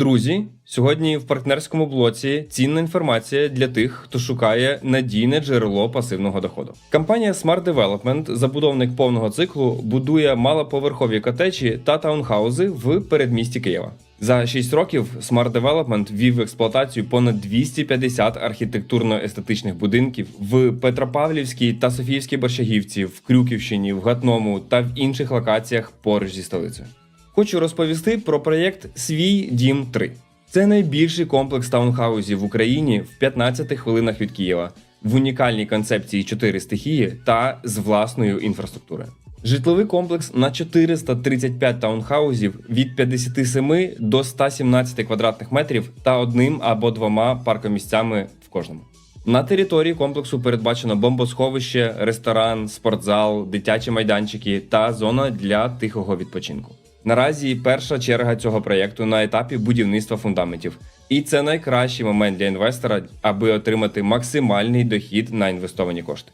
Друзі, сьогодні в партнерському блоці цінна інформація для тих, хто шукає надійне джерело пасивного доходу. Компанія Smart Development, забудовник повного циклу, будує малоповерхові котечі та таунхаузи в передмісті Києва. За 6 років Smart Development ввів в експлуатацію понад 250 архітектурно-естетичних будинків в Петропавлівській та Софіївській Борщагівці, в Крюківщині, в Гатному та в інших локаціях поруч зі столицею. Хочу розповісти про проєкт Свій Дім 3. Це найбільший комплекс таунхаузів в Україні в 15 хвилинах від Києва, в унікальній концепції 4 стихії та з власною інфраструктурою. Житловий комплекс на 435 таунхаузів від 57 до 117 квадратних метрів та одним або двома паркомісцями в кожному. На території комплексу передбачено бомбосховище, ресторан, спортзал, дитячі майданчики та зона для тихого відпочинку. Наразі перша черга цього проєкту на етапі будівництва фундаментів, і це найкращий момент для інвестора, аби отримати максимальний дохід на інвестовані кошти.